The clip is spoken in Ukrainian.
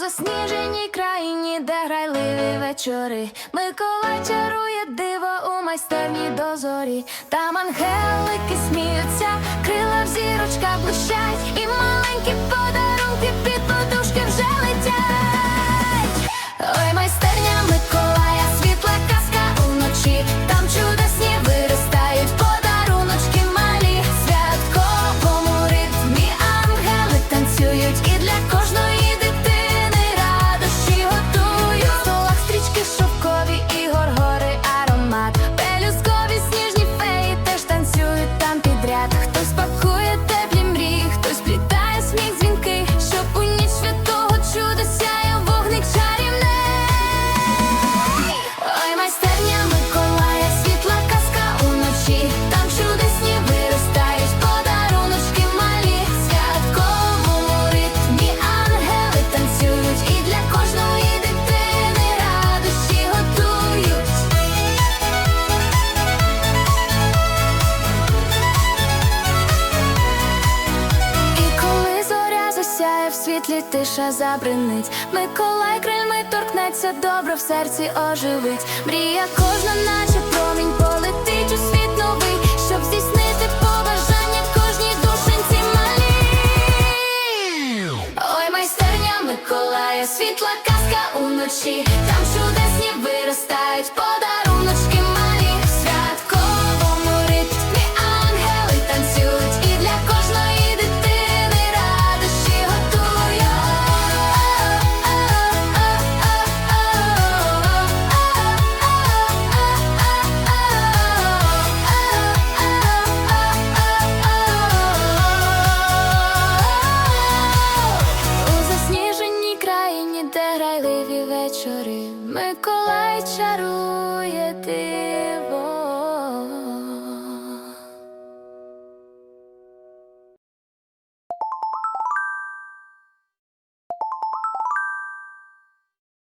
засніженій країні, де грайливі вечори. Миколай чарує диво у майстерні до зорі. Там ангелики сміються, крила в зірочках блищать, і маленькі світлі, тиша забринить. Миколай крильми торкнеться, добро в серці оживить. Мрія кожна, наче промінь, полетить у світ новий, щоб здійснити побажання кожній душенці малій. Ой, майстерня Миколая, світла казка уночі. Там чудесні виростають вечори, Миколай чарує диво.